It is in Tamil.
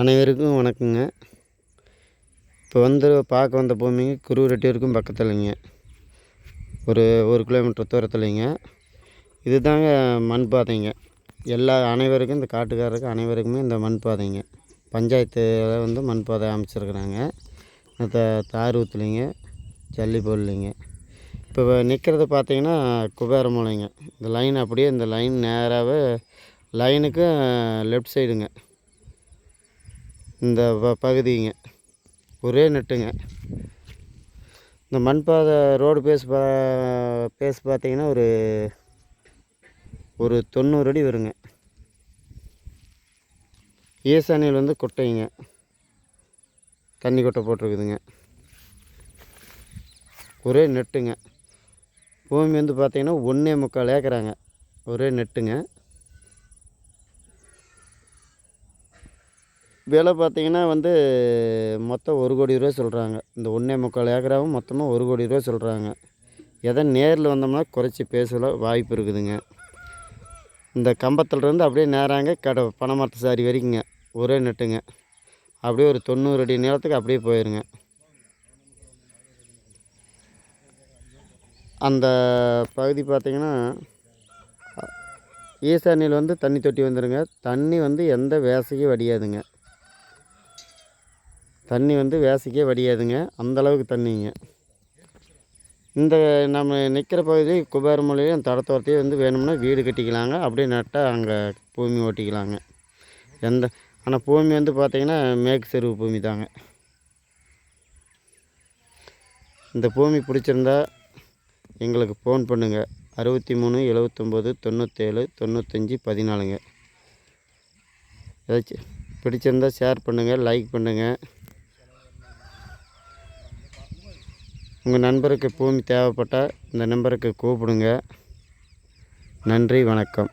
அனைவருக்கும் வணக்கங்க. இப்போ வந்து பார்க்க வந்த பூமிங்க குருவரெட்டியூருக்கும் பக்கத்துலைங்க. ஒரு ஒரு கிலோமீட்டர் தூரத்துலைங்க. இதுதாங்க மண் பாதைங்க. எல்லா அனைவருக்கும் இந்த காட்டுக்காரருக்கு அனைவருக்குமே இந்த மண் பாதைங்க. பஞ்சாயத்தில் வந்து மண் பாதை அமைச்சிருக்கிறாங்க. த தார் ஊற்றுலைங்க ஜல்லி போடலைங்க. இப்போ நிற்கிறது பார்த்தீங்கன்னா குபேரமலைங்க இந்த லைன் அப்படியே இந்த லைன் நேராகவே லைனுக்கு லெஃப்ட் சைடுங்க இந்த ப பகுதிங்க. ஒரே நெட்டுங்க. இந்த மண் பாதை ரோடு பேஸ் பா பேஸ் பார்த்தீங்கன்னா ஒரு ஒரு தொண்ணூறு அடி வருங்க. ஈசானியில் வந்து குட்டைங்க. தண்ணி கொட்டை போட்டிருக்குதுங்க. ஒரே நெட்டுங்க. பூமி வந்து பார்த்தீங்கன்னா ஒன்றே முக்கால் ஏக்கராங்க. ஒரே நெட்டுங்க. விலை பார்த்தீங்கன்னா வந்து மொத்தம் ஒரு கோடி ரூபா சொல்கிறாங்க இந்த ஒன்றே முக்கால் ஏக்கராவும் மொத்தமாக ஒரு கோடி ரூபா சொல்கிறாங்க எதை நேரில் வந்தோம்னா குறைச்சி பேசல வாய்ப்பு இருக்குதுங்க. இந்த கம்பத்துலேருந்து அப்படியே நேராங்க கடை பனைமரத்து சாரி வரைக்குங்க. ஒரே நெட்டுங்க. அப்படியே ஒரு தொண்ணூறு அடி நேரத்துக்கு அப்படியே போயிருங்க. அந்த பகுதி பார்த்திங்கன்னா ஈசானியில் வந்து தண்ணி தொட்டி வந்துடுங்க தண்ணி வந்து எந்த வேசையும் வடியாதுங்க. தண்ணி வந்து வேசிக்கே வடியாதுங்க. அந்தளவுக்கு தண்ணிங்க. இந்த நம்ம நிற்கிற பகுதி குபேரமொழியும் தடத்தோரத்தையும் வந்து வேணும்னா வீடு கட்டிக்கலாங்க. அப்படியே நட்டால் அங்கே பூமி ஓட்டிக்கலாங்க. எந்த ஆனால் பூமி வந்து பார்த்திங்கன்னா மேற்கு செருவு பூமி தாங்க. இந்த பூமி பிடிச்சிருந்தா எங்களுக்கு ஃபோன் பண்ணுங்கள் அறுபத்தி மூணு எழுவத்தொம்போது தொண்ணூற்றேழு தொண்ணூத்தஞ்சு பதினாலுங்க. ஏதாச்சும் பிடிச்சிருந்தா ஷேர் பண்ணுங்கள் லைக் பண்ணுங்கள் உங்கள் நண்பருக்கு பூமி தேவைப்பட்டால் இந்த நம்பருக்கு கூப்பிடுங்க. நன்றி வணக்கம்.